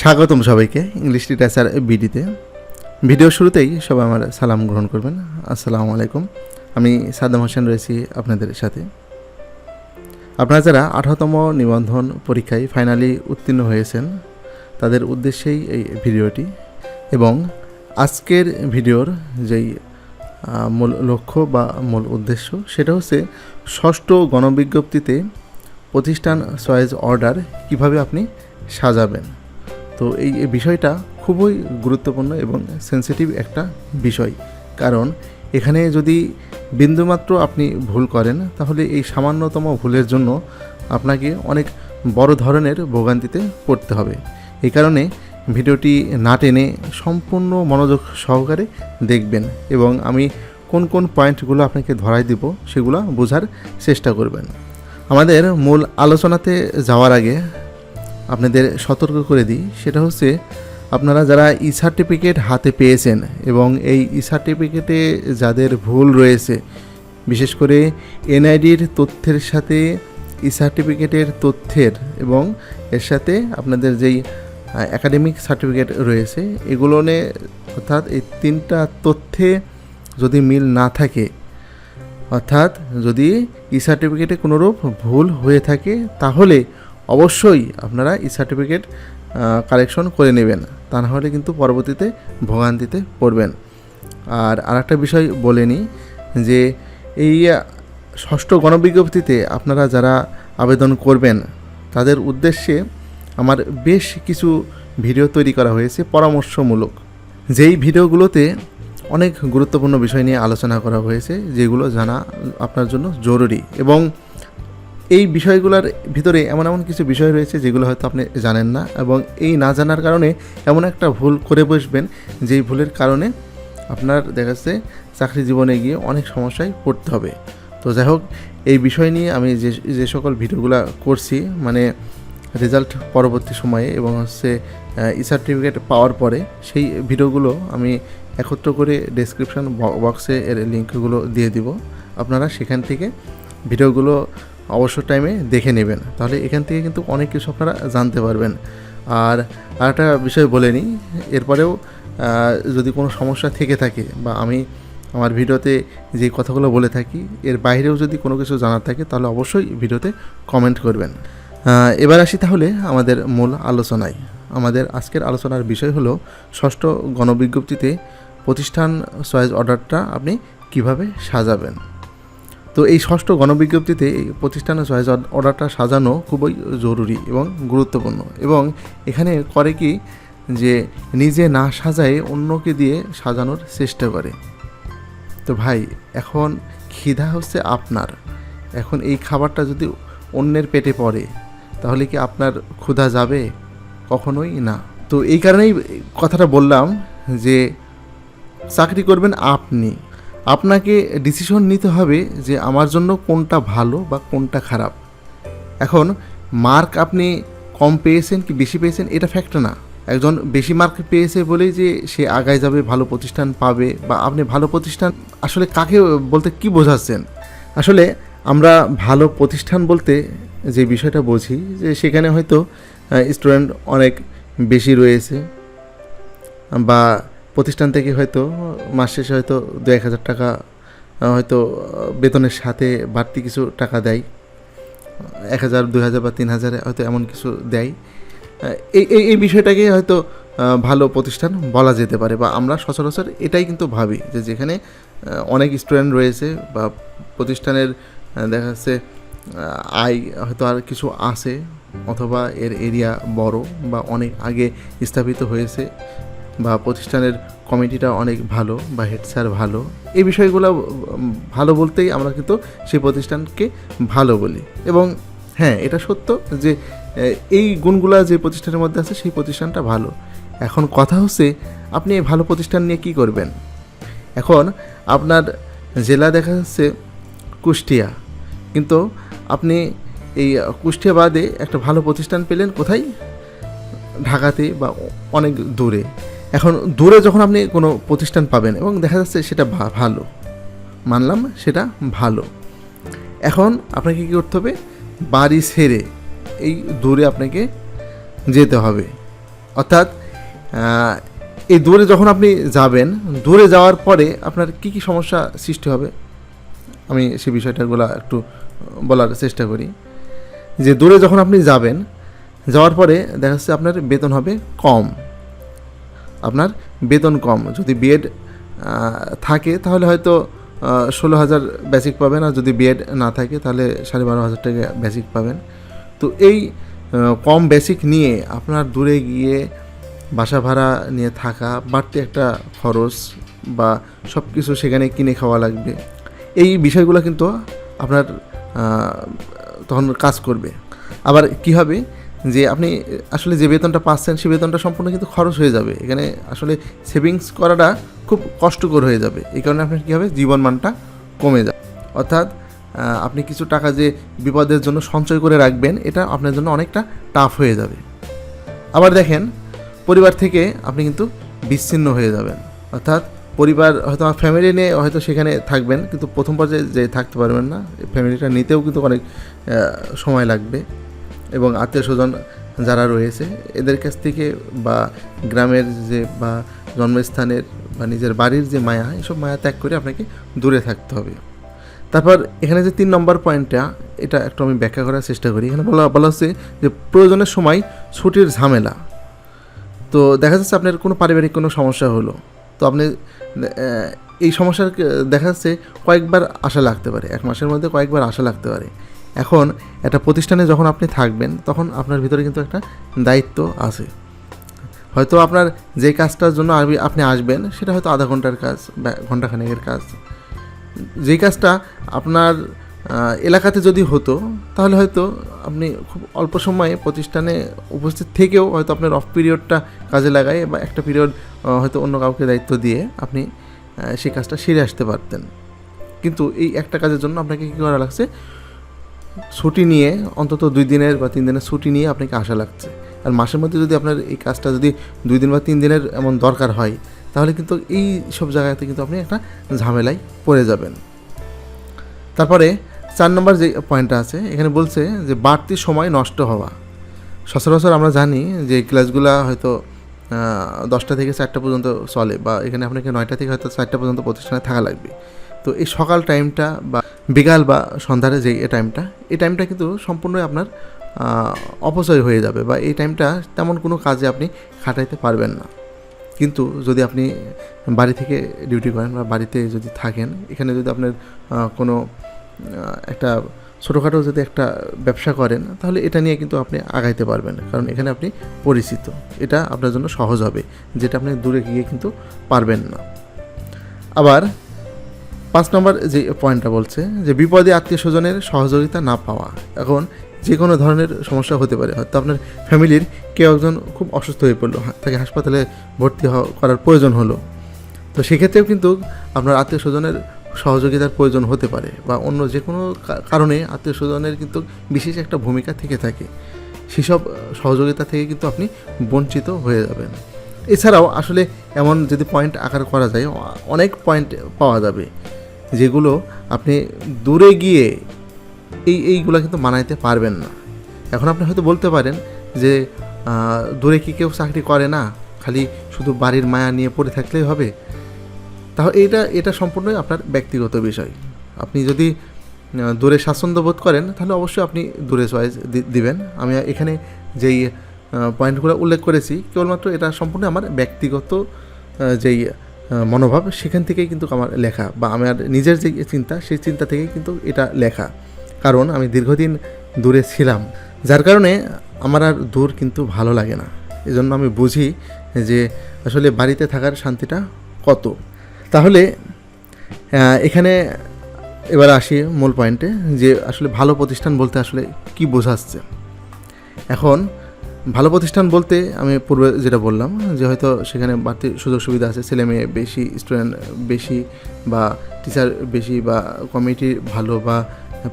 স্বাগতম সবাইকে English literature বিডিতে video শুরুতেই সবাই আমার সালাম গ্রহণ করবেন। আসসালামু আলাইকুম। আমি সাদ্দাম হোসেন রয়েছি আপনাদের সাথে। আপনারা যারা আঠারোতম নিবন্ধন পরীক্ষায় ফাইনালি উত্তীর্ণ হয়েছেন, তাদের উদ্দেশ্যেই এই ভিডিওটি এবং আজকের ভিডিওর যেই মূল লক্ষ্য বা মূল উদ্দেশ্য, সেটা হচ্ছে ষষ্ঠ গণবিজ্ঞপ্তিতে প্রতিষ্ঠান চয়েস অর্ডার কীভাবে আপনি সাজাবেন। তো এই বিষয়টা খুবই গুরুত্বপূর্ণ এবং সেন্সিটিভ একটা বিষয়। কারণ এখানে যদি বিন্দুমাত্র আপনি ভুল করেন, তাহলে এই সামান্যতম ভুলের জন্য আপনাকে অনেক বড় ধরনের ভোগান্তিতে পড়তে হবে। এই কারণে ভিডিওটি না টেনে সম্পূর্ণ মনোযোগ সহকারে দেখবেন এবং আমি কোন কোন পয়েন্টগুলো আপনাকে ধরাই দিব, সেগুলো বোঝার চেষ্টা করবেন। আমাদের মূল আলোচনাতে যাওয়ার আগে আপনাদের সতর্ক করে দিই। সেটা হচ্ছে, আপনারা যারা ই সার্টিফিকেট হাতে পেয়েছেন এবং এই ই সার্টিফিকেটে যাদের ভুল রয়েছে, বিশেষ করে এনআইডির তথ্যের সাথে ই সার্টিফিকেটের তথ্যের এবং এর সাথে আপনাদের যেই একাডেমিক সার্টিফিকেট রয়েছে, এগুলো অর্থাৎ এই তিনটা তথ্যে যদি মিল না থাকে, অর্থাৎ যদি ই সার্টিফিকেটে কোনোরূপ ভুল হয়ে থাকে, তাহলে অবশ্যই আপনারা ই সার্টিফিকেট কালেকশন করে নেবেন। তা না হলে কিন্তু পরবর্তীতে ভোগান্তিতে পড়বেন। আর আরেকটা বিষয় বলে নিই যে এই ষষ্ঠ গণবিজ্ঞপ্তিতে আপনারা যারা আবেদন করবেন, তাদের উদ্দেশ্যে আমার বেশ কিছু ভিডিও তৈরি করা হয়েছে পরামর্শমূলক। যেই ভিডিওগুলোতে অনেক গুরুত্বপূর্ণ বিষয় নিয়ে আলোচনা করা হয়েছে, যেগুলো জানা আপনার জন্য জরুরি। এবং এই বিষয়গুলোর ভিতরে এমন এমন কিছু বিষয় রয়েছে যেগুলো হয়তো আপনি জানেন না এবং এই না জানার কারণে এমন একটা ভুল করে বসবেন যেই ভুলের কারণে আপনার দেখা যাচ্ছে চাকরি জীবনে গিয়ে অনেক সমস্যায় পড়তে হবে। তো যাই হোক, এই বিষয় নিয়ে আমি যে যে সকল ভিডিওগুলো করছি মানে রেজাল্ট পরবর্তী সময়ে এবং হচ্ছে ই সার্টিফিকেট পাওয়ার পরে সেই ভিডিওগুলো আমি একত্র করে ডেসক্রিপশন বক্সে এর লিঙ্কগুলো দিয়ে দিব। আপনারা সেখান থেকে ভিডিওগুলো অবসর টাইমে দেখে নেবেন। তাহলে এখান থেকে কিন্তু অনেক কিছু আপনারা জানতে পারবেন। আর আরেকটা বিষয় বলে নিই, এরপরেও যদি কোনো সমস্যা থেকে থাকে বা আমি আমার ভিডিওতে যে কথাগুলো বলে থাকি, এর বাইরেও যদি কোনো কিছু জানার থাকে, তাহলে অবশ্যই ভিডিওতে কমেন্ট করবেন। এবার আসি তাহলে আমাদের মূল আলোচনায়। আমাদের আজকের আলোচনার বিষয় হলো, ষষ্ঠ গণবিজ্ঞপ্তিতে প্রতিষ্ঠান চয়েস অর্ডারটা আপনি কীভাবে সাজাবেন? তো এই ষষ্ঠ গণবিজ্ঞপ্তিতে প্রতিষ্ঠানের চয়েস অর্ডারটা সাজানো খুবই জরুরি এবং গুরুত্বপূর্ণ এবং এখানে করে কি যে নিজে না সাজায় অন্যকে দিয়ে সাজানোর চেষ্টা করে। তো ভাই, এখন খিদা হচ্ছে আপনার। এখন এই খাবারটা যদি অন্যের পেটে পড়ে, তাহলে কি আপনার ক্ষুধা যাবে? কখনোই না। তো এই কারণেই কথাটা বললাম যে, চাকরি করবেন আপনি। আপনাকে ডিসিশন নিতে হবে যে আমার জন্য কোনটা ভালো বা কোনটা খারাপ। এখন মার্ক আপনি কম পেয়েছেন কি বেশি পেয়েছেন এটা ফ্যাক্ট না। একজন বেশি মার্ক পেয়েছে বলেই যে সে আগায় যাবে, ভালো প্রতিষ্ঠান পাবে বা আপনি ভালো প্রতিষ্ঠান আসলে কাকে বলতে কি বোঝাচ্ছেন? আসলে আমরা ভালো প্রতিষ্ঠান বলতে যে বিষয়টা বুঝি যে সেখানে হয়তো স্টুডেন্ট অনেক বেশি রয়েছে বা প্রতিষ্ঠান থেকে হয়তো মাস শেষে হয়তো দু এক হাজার টাকা হয়তো বেতনের সাথে বাড়তি কিছু টাকা দেয়। এক হাজার, দুই হাজার বা তিন হাজারে হয়তো এমন কিছু দেয়। এই এই বিষয়টাকে হয়তো ভালো প্রতিষ্ঠান বলা যেতে পারে বা আমরা সচরাচর এটাই কিন্তু ভাবি যে যেখানে অনেক স্টুডেন্ট রয়েছে বা প্রতিষ্ঠানের দেখা যাচ্ছে আয় হয়তো আর কিছু আছে অথবা এর এরিয়া বড় বা অনেক আগে স্থাপিত হয়েছে। বা প্রতিষ্ঠানের কমিটিটা অনেক ভালো বা হেড স্যার ভালো, এই বিষয়গুলো ভালো বলতেই আমরা কিন্তু সেই প্রতিষ্ঠানকে ভালো বলি। এবং হ্যাঁ এটা সত্য যে এই গুণগুলা যে প্রতিষ্ঠানের মধ্যে আছে, সেই প্রতিষ্ঠানটা ভালো। এখন কথা হচ্ছে, আপনি এই ভালো প্রতিষ্ঠান নিয়ে কি করবেন? এখন আপনার জেলা দেখা যাচ্ছে কুষ্টিয়া, কিন্তু আপনি এই কুষ্টিয়া বাদে একটা ভালো প্রতিষ্ঠান পেলেন কোথায়? ঢাকাতে বা অনেক দূরে। এখন দূরে যখন আপনি কোনো প্রতিষ্ঠান পাবেন এবং দেখা যাচ্ছে সেটা ভালো, মানলাম সেটা ভালো। এখন আপনাকে কী করতে হবে? বাড়ি ছেড়ে এই দূরে আপনাকে যেতে হবে। অর্থাৎ এই দূরে যখন আপনি যাবেন, দূরে যাওয়ার পরে আপনার কি কি সমস্যা সৃষ্টি হবে? আমি সেই বিষয়টাগুলো একটু বলার চেষ্টা করি। যে দূরে যখন আপনি যাবেন, যাওয়ার পরে দেখা যাচ্ছে আপনার বেতন হবে কম। আপনার বেতন কম। যদি বিএড থাকে, তাহলে হয়তো ষোলো হাজার বেসিক পাবেন, আর যদি বিএড না থাকে, তাহলে সাড়ে বারো হাজার টাকা বেসিক পাবেন। তো এই কম বেসিক নিয়ে আপনার দূরে গিয়ে বাসা ভাড়া নিয়ে থাকা, বাড়তি একটা খরচ বা সব কিছু সেখানে কিনে খাওয়া লাগবে, এই বিষয়গুলো কিন্তু আপনার তখন কাজ করবে। আবার কি হবে? যে আপনি, আসলে যে বেতনটা পাচ্ছেন সেই বেতনটা সম্পূর্ণ কিন্তু খরচ হয়ে যাবে। এখানে আসলে সেভিংস করাটা খুব কষ্টকর হয়ে যাবে। এই কারণে আপনার কী হবে? জীবনমানটা কমে যাবে। অর্থাৎ আপনি কিছু টাকা যে বিপদের জন্য সঞ্চয় করে রাখবেন, এটা আপনার জন্য অনেকটা টাফ হয়ে যাবে। আবার দেখেন, পরিবার থেকে আপনি কিন্তু বিচ্ছিন্ন হয়ে যাবেন। অর্থাৎ, পরিবার হয়তো আমার ফ্যামিলি নিয়ে হয়তো সেখানে থাকবেন, কিন্তু প্রথম পর্যায়ে যে থাকতে পারবেন না ফ্যামিলিটা নিতেও কিন্তু অনেক সময় লাগবে। এবং আত্মীয় স্বজন যারা রয়েছে, এদের কাছ থেকে বা গ্রামের যে বা জন্মস্থানের বা নিজের বাড়ির যে মায়া, এসব মায়া ত্যাগ করে আপনাকে দূরে থাকতে হবে। তারপর এখানে যে তিন নম্বর পয়েন্টটা, এটা একটু আমি ব্যাখ্যা করার চেষ্টা করি। এখানে বলা বলা হচ্ছে যে প্রয়োজনের সময় ছুটির ঝামেলা। তো দেখা যাচ্ছে আপনার কোনো পারিবারিক কোনো সমস্যা হলো। তো আপনি এই সমস্যার দেখা যাচ্ছে কয়েকবার আশা লাগতে পারে। এক মাসের মধ্যে কয়েকবার আশা লাগতে পারে। এখন একটা প্রতিষ্ঠানে যখন আপনি থাকবেন, তখন আপনার ভিতরে কিন্তু একটা দায়িত্ব আছে। হয়তো আপনার যে কাজটার জন্য আপনি আসবেন, সেটা হয়তো আধা ঘণ্টার কাজ বা ঘন্টাখানেকের কাজ। যেই কাজটা আপনার এলাকাতে যদি হতো, তাহলে হয়তো আপনি খুব অল্প সময়ে প্রতিষ্ঠানে উপস্থিত থেকেও হয়তো আপনার অফ পিরিয়ডটা কাজে লাগায় বা একটা পিরিয়ড হয়তো অন্য কাউকে দায়িত্ব দিয়ে আপনি সেই কাজটা সেরে আসতে পারতেন। কিন্তু এই একটা কাজের জন্য আপনাকে কী করা লাগছে? ছুটি নিয়ে, অন্তত দুই দিনের বা তিন দিনের ছুটি নিয়ে আপনাকে আসা লাগছে। আর মাসের মধ্যে যদি আপনার এই কাজটা যদি দুই দিন বা তিন দিনের এমন দরকার হয়, তাহলে কিন্তু এই সব জায়গাতে কিন্তু আপনি একটা ঝামেলায় পড়ে যাবেন। তারপরে চার নম্বর যে পয়েন্টটা আছে, এখানে বলছে যে বাড়তি সময় নষ্ট হওয়া। সচরাচর আমরা জানি যে ক্লাসগুলো হয়তো দশটা থেকে চারটা পর্যন্ত চলে বা এখানে আপনাকে নয়টা থেকে হয়তো চারটা পর্যন্ত প্রতিষ্ঠানে থাকা লাগবে। তো এই সকাল টাইমটা বা বিকাল বা সন্ধ্যার যে এই টাইমটা এই টাইমটা কিন্তু সম্পূর্ণই আপনার অপচয় হয়ে যাবে বা এই টাইমটা তেমন কোনো কাজে আপনি খাটাইতে পারবেন না। কিন্তু যদি আপনি বাড়ি থেকে ডিউটি করেন বা বাড়িতে যদি থাকেন, এখানে যদি আপনার কোনো একটা ছোটোখাটো যদি একটা ব্যবসা করেন, তাহলে এটা নিয়ে কিন্তু আপনি আগাইতে পারবেন কারণ এখানে আপনি পরিচিত। এটা আপনার জন্য সহজ হবে, যেটা আপনি দূরে গিয়ে কিন্তু পারবেন না। আবার পাঁচ নম্বর যে পয়েন্টটা বলছে, যে বিপদে আত্মীয় স্বজনের সহযোগিতা না পাওয়া, এখন যে কোনো ধরনের সমস্যা হতে পারে। হয়তো আপনার ফ্যামিলির কেউ একজন খুব অসুস্থ হয়ে পড়ল তাকে হাসপাতালে ভর্তি করার প্রয়োজন হলো। তো সেক্ষেত্রেও কিন্তু আপনার আত্মীয় স্বজনের সহযোগিতার প্রয়োজন হতে পারে বা অন্য যে কোনো কারণে আত্মীয় স্বজনের কিন্তু বিশেষ একটা ভূমিকা থেকে থাকে। সেসব সহযোগিতা থেকে কিন্তু আপনি বঞ্চিত হয়ে যাবেন। এছাড়াও আসলে এমন যদি পয়েন্ট আকার করা যায় অনেক পয়েন্ট পাওয়া যাবে। যেগুলো আপনি দূরে গিয়ে এই, এইগুলো কিন্তু মানাইতে পারবেন না। এখন আপনি হয়তো বলতে পারেন যে দূরে কি কেউ চাকরি করে না, খালি শুধু বাড়ির মায়া নিয়ে পড়ে থাকলেই হবে? তাহলে এটা এটা সম্পূর্ণই আপনার ব্যক্তিগত বিষয়। আপনি যদি দূরে স্বাচ্ছন্দ্য বোধ করেন, তাহলে অবশ্যই আপনি দূরে চয়েস দিবেন। আমি এখানে যেই পয়েন্টগুলো উল্লেখ করেছি, কেবলমাত্র এটা সম্পূর্ণ আমার ব্যক্তিগত যেই মনোভাব, সেখান থেকেই কিন্তু আমার লেখা বা আমার নিজের যে চিন্তা, সেই চিন্তা থেকেই কিন্তু এটা লেখা। কারণ আমি দীর্ঘদিন দূরে ছিলাম, যার কারণে আমার আর দূর কিন্তু ভালো লাগে না। এজন্য আমি বুঝি যে আসলে বাড়িতে থাকার শান্তিটা কত। তাহলে এখানে এবার আসি মূল পয়েন্টে যে আসলে ভালো প্রতিষ্ঠান বলতে আসলে কি বোঝাচ্ছে? এখন ভালো প্রতিষ্ঠান বলতে আমি পূর্বে যেটা বললাম, যে হয়তো সেখানে বাড়তি সুযোগ সুবিধা আছে, ছেলে মেয়ে বেশি স্টুডেন্ট বেশি বা টিচার বেশি বা কমিটি ভালো বা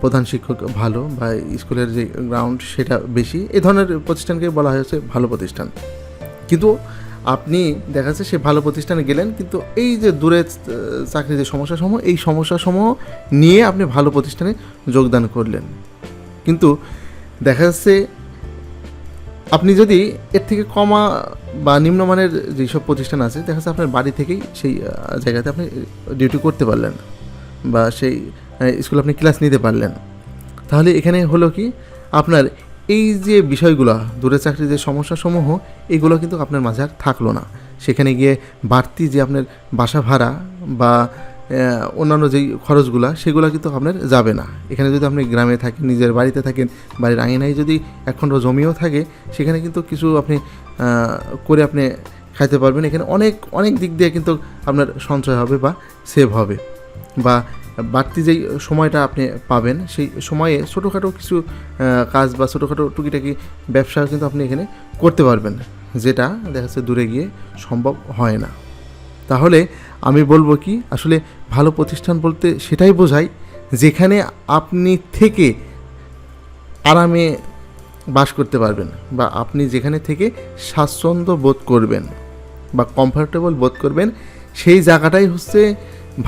প্রধান শিক্ষক ভালো বা স্কুলের যে গ্রাউন্ড সেটা বেশি, এ ধরনের প্রতিষ্ঠানকে বলা হয়েছে ভালো প্রতিষ্ঠান। কিন্তু আপনি দেখা যাচ্ছে সে ভালো প্রতিষ্ঠানে গেলেন, কিন্তু এই যে দূরে চাকরির যে সমস্যাসমূহ, এই সমস্যাসমূহ নিয়ে আপনি ভালো প্রতিষ্ঠানে যোগদান করলেন। কিন্তু দেখা যাচ্ছে আপনি যদি এর থেকে কমা বা নিম্নমানের যেসব প্রতিষ্ঠান আছে, দেখা যাচ্ছে আপনার বাড়ি থেকেই সেই জায়গাতে আপনি ডিউটি করতে পারলেন বা সেই স্কুলে আপনি ক্লাস নিতে পারলেন। তাহলে এখানে হলো কি, আপনার এই যে বিষয়গুলো, দূরে চাকরির যে সমস্যাসমূহ, এগুলো কিন্তু আপনার মাঝে আর থাকল না। সেখানে গিয়ে বাড়তি যে আপনার বাসা ভাড়া বা অন্যান্য যেই খরচগুলো, সেগুলো কিন্তু আপনার যাবে না। এখানে যদি আপনি গ্রামে থাকেন, নিজের বাড়িতে থাকেন, বাড়ির আঙিনায় যদি একখণ্ড জমিও থাকে, সেখানে কিন্তু কিছু আপনি করে আপনি খাইতে পারবেন। এখানে অনেক অনেক দিক দিয়ে কিন্তু আপনার সঞ্চয় হবে বা সেভ হবে। বা বাড়তি যেই সময়টা আপনি পাবেন, সেই সময়ে ছোটোখাটো কিছু কাজ বা ছোটোখাটো টুকিটাকি ব্যবসা কিন্তু আপনি এখানে করতে পারবেন। যেটা দেখা যাচ্ছে দূরে গিয়ে সম্ভব হয় না। তাহলে আমি বলব কি, আসলে ভালো প্রতিষ্ঠান বলতে সেটাই বোঝায় যেখানে আপনি থেকে আরামে বাস করতে পারবেন বা আপনি যেখানে থেকে স্বাচ্ছন্দ্য বোধ করবেন বা কমফোর্টেবল বোধ করবেন, সেই জায়গাটাই হচ্ছে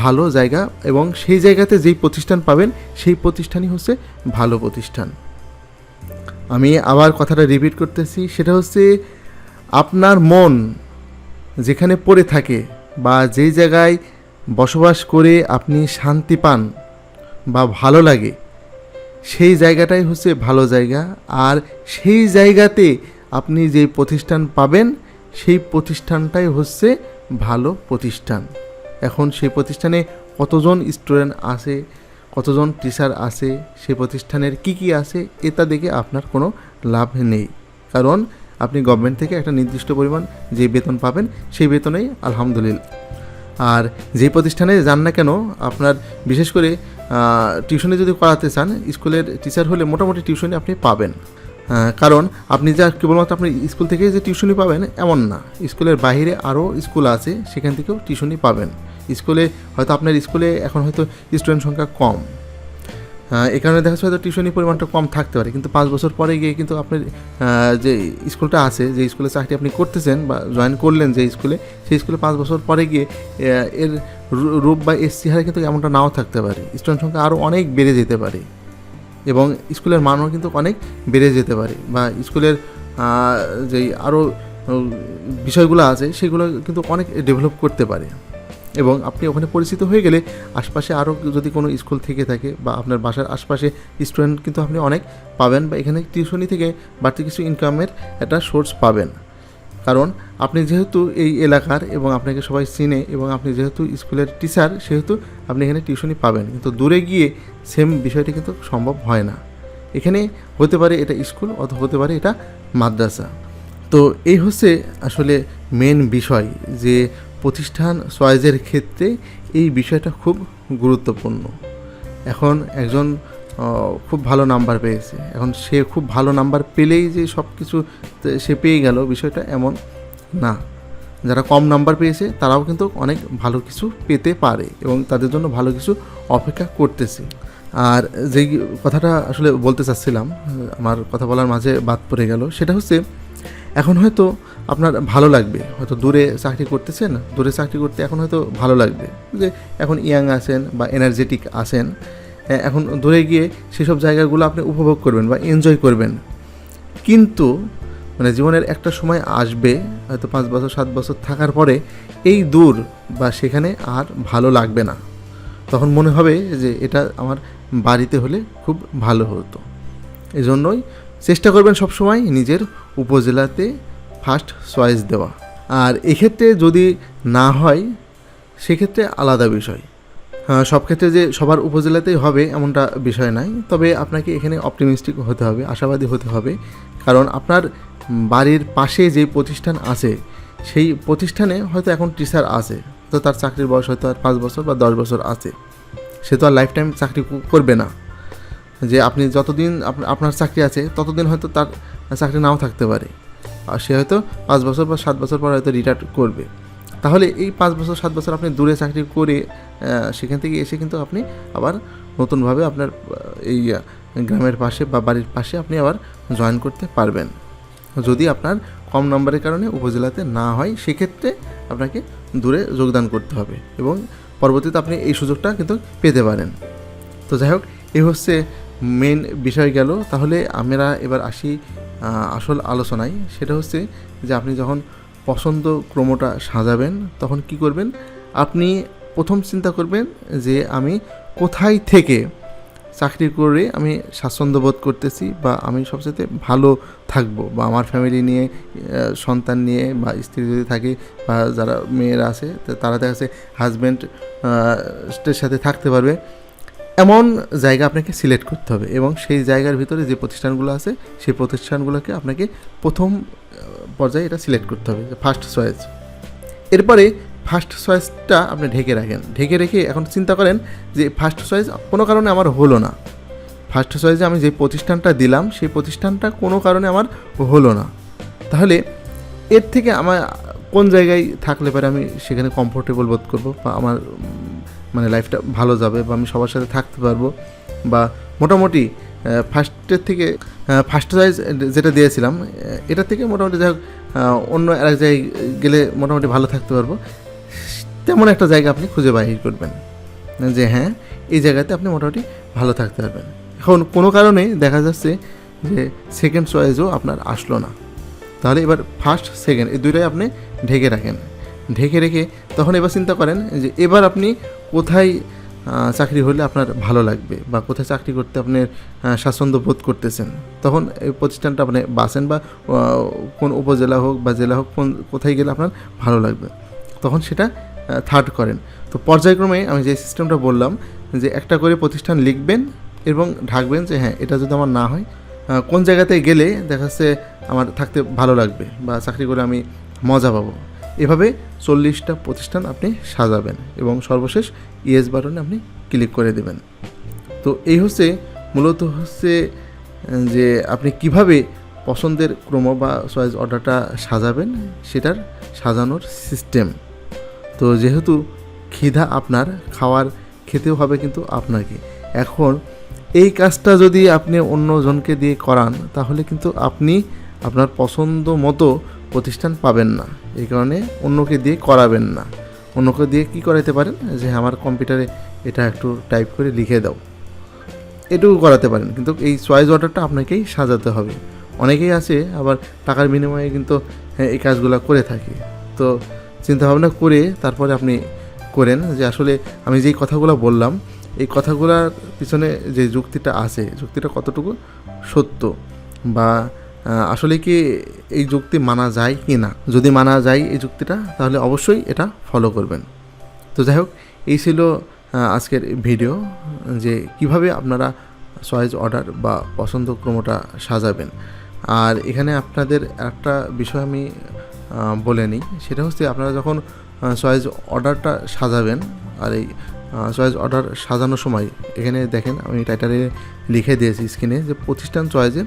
ভালো জায়গা এবং সেই জায়গাতে যেই প্রতিষ্ঠান পাবেন, সেই প্রতিষ্ঠানই হচ্ছে ভালো প্রতিষ্ঠান। আমি আবার কথাটা রিপিট করতেছি, সেটা হচ্ছে আপনার মন যেখানে পড়ে থাকে বা যেই জায়গায় বসবাস করে আপনি শান্তি পান বা ভালো লাগে, সেই জায়গাটাই হচ্ছে ভালো জায়গা। আর সেই জায়গাতে আপনি যে প্রতিষ্ঠান পাবেন, সেই প্রতিষ্ঠানটাই হচ্ছে ভালো প্রতিষ্ঠান। এখন সেই প্রতিষ্ঠানে কতজন স্টুডেন্ট আছে, কতজন টিচার আছে, সেই প্রতিষ্ঠানের কি কি আছে, এটা দেখে আপনার কোনো লাভ নেই। কারণ আপনি গভর্নমেন্ট থেকে একটা নির্দিষ্ট পরিমাণ যে বেতন পাবেন, সেই বেতনেই আলহামদুলিল্লাহ। আর যে প্রতিষ্ঠানে যান না কেন, আপনার বিশেষ করে টিউশনে যদি করাতে চান, স্কুলের টিচার হলে মোটামুটি টিউশনি আপনি পাবেন। কারণ আপনি যা কেবলমাত্র আপনি স্কুল থেকে যে টিউশনি পাবেন, এমন না। স্কুলের বাইরে আরও স্কুল আছে, সেখান থেকেও টিউশনি পাবেন। স্কুলে হয়তো আপনার স্কুলে এখন হয়তো স্টুডেন্ট সংখ্যা কম। আহ, এই কারণে দেখা যাচ্ছে হয়তো টিউশনি পরিমাণটা কম থাকতে পারে কিন্তু পাঁচ বছর পরে গিয়ে কিন্তু আপনার যে স্কুলটা আছে যে স্কুলে চাকরি আপনি করতেছেন বা জয়েন করলেন যে স্কুলে সেই স্কুলে পাঁচ বছর পরে গিয়ে এর রূপ বা এর চেহারা কিন্তু এমনটা নাও থাকতে পারে। স্টুডেন্ট সংখ্যা আরও অনেক বেড়ে যেতে পারে এবং স্কুলের মানও কিন্তু অনেক বেড়ে যেতে পারে বা স্কুলের যেই আরও বিষয়গুলো আছে সেগুলো কিন্তু অনেক ডেভেলপ করতে পারে। এবং আপনি ওখানে পরিচিত হয়ে গেলে আশপাশে আরও যদি কোনো স্কুল থেকে থাকে বা আপনার বাসার আশপাশে স্টুডেন্ট কিন্তু আপনি অনেক পাবেন বা এখানে টিউশনি থেকে বাড়তি কিছু ইনকামের একটা সোর্স পাবেন। কারণ আপনি যেহেতু এই এলাকার এবং আপনাকে সবাই চিনে এবং আপনি যেহেতু স্কুলের টিচার সেহেতু আপনি এখানে টিউশনি পাবেন। কিন্তু দূরে গিয়ে সেম বিষয়টি কিন্তু সম্ভব হয় না। এখানে হতে পারে এটা স্কুল অথবা হতে পারে এটা মাদ্রাসা। তো এই হচ্ছে আসলে মেন বিষয় যে প্রতিষ্ঠান চয়েসের ক্ষেত্রে এই বিষয়টা খুব গুরুত্বপূর্ণ। এখন একজন খুব ভালো নাম্বার পেয়েছে। এখন সে খুব ভালো নাম্বার পেলেই যে সব কিছু সে পেয়ে গেল বিষয়টা এমন না। যারা কম নাম্বার পেয়েছে, তারাও কিন্তু অনেক ভালো কিছু পেতে পারে এবং তাদের জন্য ভালো কিছু অপেক্ষা করতেছে। আর যেই কথাটা আসলে বলতে চাচ্ছিলাম, আমার কথা বলার মাঝে বাদ পড়ে গেল, সেটা হচ্ছে এখন হয়তো আপনার ভালো লাগবে। হয়তো দূরে চাকরি করতেছেন দূরে চাকরি করতে এখন হয়তো ভালো লাগবে। যে এখন ইয়াং আছেন বা এনার্জেটিক আছেন হ্যাঁ, এখন দূরে গিয়ে সেসব জায়গাগুলো আপনি উপভোগ করবেন বা এনজয় করবেন। কিন্তু মানে জীবনের একটা সময় আসবে হয়তো পাঁচ বছর সাত বছর থাকার পরে এই দূর বা সেখানে আর ভালো লাগবে না। তখন মনে হবে যে এটা আমার বাড়িতে হলে খুব ভালো হতো। এজন্যই চেষ্টা করবেন সবসময় নিজের উপজেলাতে ফার্স্ট চয়েস দেওয়া। আর এক্ষেত্রে যদি না হয় সেক্ষেত্রে আলাদা বিষয়। হ্যাঁ, সব ক্ষেত্রে যে সবার উপজেলাতেই হবে এমনটা বিষয় নাই। তবে আপনাকে এখানে অপটিমিস্টিক হতে হবে আশাবাদী হতে হবে। কারণ আপনার বাড়ির পাশে যে প্রতিষ্ঠান আছে সেই প্রতিষ্ঠানে হয়তো এখন টিচার আছে। তো তার চাকরির বয়স হয়তো আর পাঁচ বছর বা দশ বছর আছে। সে তো আর লাইফ টাইম চাকরি করবে না। যে আপনি যতদিন আপ- আপনার চাকরি আছে ততদিন হয়তো তার চাকরি নাও থাকতে পারে। আর সে হয়তো পাঁচ বছর বা সাত বছর পর হয়তো রিটায়ার করবে। তাহলে এই পাঁচ বছর, সাত বছর আপনি দূরে চাকরি করে সেখান থেকে এসে কিন্তু আপনি আবার নতুনভাবে আপনার এই গ্রামের পাশে বা বাড়ির পাশে আপনি আবার জয়েন করতে পারবেন। যদি আপনার কম নম্বরের কারণে উপজেলাতে না হয়, সেক্ষেত্রে আপনাকে দূরে যোগদান করতে হবে এবং পরবর্তীতে আপনি এই সুযোগটা কিন্তু পেতে পারেন। তো যাই হোক এই হচ্ছে মেন বিষয় গেল। তাহলে আমরা এবার আসি আসল আলোচনায় সেটা হচ্ছে যে আপনি যখন পছন্দ ক্রমটা সাজাবেন, তখন কি করবেন? আপনি প্রথম চিন্তা করবেন যে আমি কোথায় থেকে চাকরি করে আমি স্বাচ্ছন্দ্য বোধ করতেছি বা আমি সবচেয়ে ভালো থাকব বা আমার ফ্যামিলি নিয়ে সন্তান নিয়ে বা স্ত্রী যদি থাকে বা যারা মেয়েরা আছে তারা দেখা যাচ্ছে হাজব্যান্ড এর সাথে থাকতে পারবে। এমন জায়গা আপনাকে সিলেক্ট করতে হবে এবং সেই জায়গার ভিতরে যে প্রতিষ্ঠানগুলো আছে, সেই প্রতিষ্ঠানগুলোকে আপনাকে প্রথম পর্যায়ে এটা সিলেক্ট করতে হবে ফার্স্ট চয়েস এরপরে ফার্স্ট চয়েসটা আপনি ঢেকে রাখেন। ঢেকে রেখে এখন চিন্তা করেন যে ফার্স্ট চয়েস কোনো কারণে আমার হলো না। ফার্স্ট চয়েসে আমি যে প্রতিষ্ঠানটা দিলাম, সেই প্রতিষ্ঠানটা কোনো কারণে আমার হলো না। তাহলে এর থেকে আমার কোন জায়গায় থাকলে পারে আমি সেখানে কমফোর্টেবল বোধ করব বা আমার মানে লাইফটা ভালো যাবে বা আমি সবার সাথে থাকতে পারব বা মোটামুটি ফার্স্টের থেকে ফার্স্ট চয়েস যেটা দিয়েছিলাম এটা থেকে মোটামুটি যাই হোক অন্য এক জায়গায় গেলে মোটামুটি ভালো থাকতে পারব। তেমন একটা জায়গা আপনি খুঁজে বাহির করবেন যে হ্যাঁ এই জায়গাতে আপনি মোটামুটি ভালো থাকতে পারবেন। এখন কোনো কারণে দেখা যাচ্ছে যে সেকেন্ড চয়েসও আপনার আসলো না। তাহলে এবার ফার্স্ট সেকেন্ড এই দুইটাই আপনি ঢেকে রাখেন। ঢেকে রেখে তখন এবার চিন্তা করেন যে এবার আপনি কোথায় চাকরি হলে আপনার ভালো লাগবে বা কোথায় চাকরি করতে আপনি স্বাচ্ছন্দ্য বোধ করতেছেন? তখন এই প্রতিষ্ঠানটা আপনি বাসেন বা কোন উপজেলা হোক বা জেলা হোক, কোন, কোথায় গেলে আপনার ভালো লাগবে? তখন সেটা থার্ড করেন। তো পর্যায়ক্রমে আমি যে সিস্টেমটা বললাম, যে একটা করে প্রতিষ্ঠান লিখবেন এবং ঢাকবেন যে হ্যাঁ এটা যদি আমার না হয় কোন জায়গাতে গেলে দেখা যাচ্ছে আমার থাকতে ভালো লাগবে বা চাকরি করে আমি মজা পাবো। এভাবে চল্লিশটা প্রতিষ্ঠান আপনি সাজাবেন এবং সর্বশেষ ইয়েস বাটনে আপনি ক্লিক করে দেবেন। তো এই হচ্ছে মূলত হচ্ছে যে আপনি কীভাবে পছন্দের ক্রম বা চয়েস অর্ডারটা সাজাবেন সেটার সাজানোর সিস্টেম। তো যেহেতু খিদা আপনার, খাওয়ার খেতেও হবে কিন্তু আপনাকে। এখন এই কাজটা যদি আপনি অন্যজনকে দিয়ে করান, তাহলে কিন্তু আপনি আপনার পছন্দ মতো প্রতিষ্ঠান পাবেন না। এই কারণে অন্যকে দিয়ে করাবেন না। অন্যকে দিয়ে কি করাতে পারেন? যে আমার কম্পিউটারে এটা একটু টাইপ করে লিখে দাও। এটুকু করাতে পারেন। কিন্তু এই চয়েস অর্ডারটা আপনাকেই সাজাতে হবে। অনেকেই আছে আবার টাকার বিনিময়ে কিন্তু হ্যাঁ, এই কাজগুলো করে থাকে। তো চিন্তা ভাবনা করে তারপরে আপনি করেন যে আসলে আমি যেই কথাগুলো বললাম এই কথাগুলোর পিছনে যে যুক্তিটা আছে যুক্তিটা কতটুকু সত্য? বা আসলে কি এই যুক্তি মানা যায় কি না? যদি মানা যায় এই যুক্তিটা, তাহলে অবশ্যই এটা ফলো করবেন। তো যাই হোক, এই ছিল আজকের ভিডিও যে কীভাবে আপনারা চয়েস অর্ডার বা পছন্দ ক্রমটা সাজাবেন। আর এখানে আপনাদের একটা বিষয় আমি বলে নিই, সেটা হচ্ছে আপনারা যখন চয়েস অর্ডারটা সাজাবেন, আর এই চয়েস অর্ডার সাজানোর সময়, এখানে দেখেন আমি টাইটারে লিখে দিয়েছি স্ক্রিনে যে প্রতিষ্ঠান চয়েসে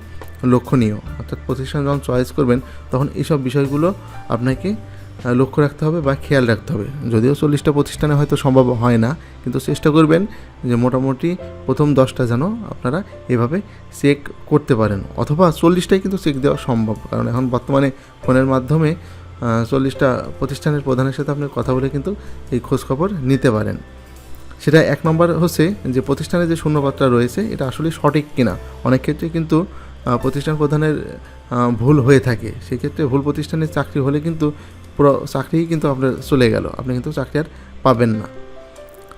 লক্ষণীয়। অর্থাৎ প্রতিষ্ঠান যখন চয়েস করবেন, তখন এইসব বিষয়গুলো আপনাকে লক্ষ্য রাখতে হবে বা খেয়াল রাখতে হবে। যদিও চল্লিশটা প্রতিষ্ঠানে হয়তো সম্ভব হয় না, কিন্তু চেষ্টা করবেন যে মোটামুটি প্রথম দশটা যেন আপনারা এভাবে চেক করতে পারেন। অথবা চল্লিশটাই কিন্তু চেক দেওয়া সম্ভব। কারণ এখন বর্তমানে ফোনের মাধ্যমে চল্লিশটা প্রতিষ্ঠানের প্রধানের সাথে আপনি কথা বলে কিন্তু এই খোঁজখবর নিতে পারেন। সেটা এক নম্বর হচ্ছে যে প্রতিষ্ঠানে যে শূন্যপদটা রয়েছে, এটা আসলে সঠিক কিনা? অনেক ক্ষেত্রে কিন্তু প্রতিষ্ঠান প্রধানের ভুল হয়ে থাকে। সেক্ষেত্রে ভুল প্রতিষ্ঠানে চাকরি হলে কিন্তু পুরো চাকরিই কিন্তু আপনার চলে গেল। আপনি কিন্তু চাকরি আর পাবেন না।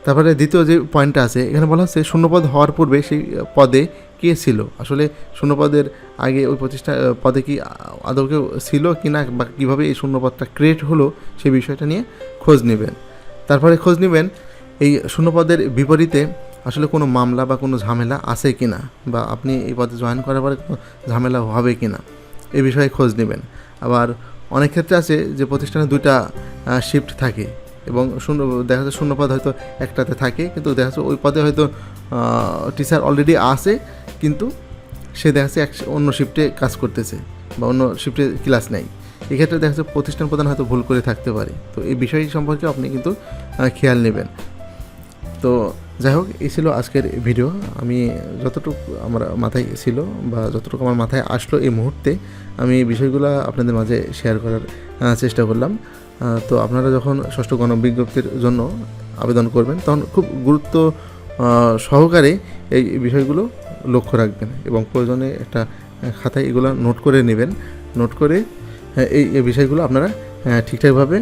তারপরে দ্বিতীয় যে পয়েন্টটা আছে, এখানে বলা হচ্ছে শূন্যপদ হওয়ার পূর্বে সেই পদে কে ছিল? আসলে শূন্যপদের আগে ওই প্রতিষ্ঠা পদে কি আদৌ কেউ ছিল কি না, বা কীভাবে এই শূন্যপদটা ক্রিয়েট হলো সেই বিষয়টা নিয়ে খোঁজ নেবেন। তারপরে খোঁজ নেবেন, এই শূন্যপদের বিপরীতে আসলে কোনো মামলা বা কোনো ঝামেলা আছে কি না বা আপনি এই পদে জয়েন করার পরে কোনো ঝামেলা হবে কি না এই বিষয়ে খোঁজ নেবেন। আবার অনেক ক্ষেত্রে আছে যে প্রতিষ্ঠানে দুইটা শিফট থাকে এবং শূন্য, দেখা যাচ্ছে শূন্য পদ হয়তো একটাতে থাকে, কিন্তু দেখা যাচ্ছে ওই পদে হয়তো টিচার অলরেডি আছে, কিন্তু সে দেখা যাচ্ছে এক, অন্য শিফটে কাজ করতেছে বা অন্য শিফটে ক্লাস নেই। এক্ষেত্রে দেখা যাচ্ছে প্রতিষ্ঠান প্রধান হয়তো ভুল করে থাকতে পারে। তো এই বিষয় সম্পর্কে আপনি কিন্তু খেয়াল নেবেন। তো যাই হোক এই ছিল আজকের ভিডিও আমি যতটুকু আমার মাথায় ছিল বা যতটুকু আমার মাথায় আসলো এই মুহূর্তে আমি বিষয়গুলো আপনাদের মাঝে শেয়ার করার চেষ্টা করলাম। তো আপনারা যখন ষষ্ঠ গণবিজ্ঞপ্তির জন্য আবেদন করবেন তখন খুব গুরুত্ব সহকারে এই বিষয়গুলো লক্ষ্য রাখবেন এবং প্রয়োজনে একটা খাতায় এগুলো নোট করে নেবেন। নোট করে আহ, এই বিষয়গুলো আপনারা ঠিকঠাকভাবে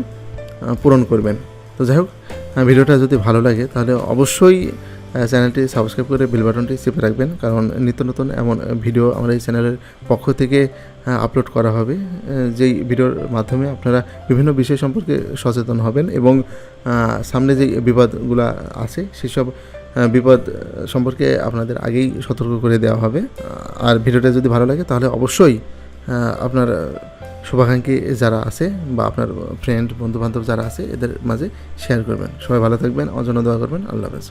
পূরণ করবেন। তো যাই হোক ভিডিওটা যদি ভালো লাগে, তাহলে অবশ্যই চ্যানেলটি সাবস্ক্রাইব করে বেল বাটনটি চেপে রাখবেন। কারণ নিত্য নতুন এমন ভিডিও আমরা এই চ্যানেলের পক্ষ থেকে আপলোড করা হবে যেই ভিডিওর মাধ্যমে আপনারা বিভিন্ন বিষয় সম্পর্কে সচেতন হবেন এবং সামনে যেই বিপদগুলো আছে, সেসব বিপদ সম্পর্কে আপনাদের আগেই সতর্ক করে দেওয়া হবে। আর ভিডিওটা যদি ভালো লাগে, তাহলে অবশ্যই আপনার শুভাকাঙ্ক্ষী যারা আছে বা আপনার ফ্রেন্ড বন্ধুবান্ধব যারা আছে, এদের মাঝে শেয়ার করবেন। সবাই ভালো থাকবেন অজন্য দোয়া করবেন। আল্লাহ হাফেজ।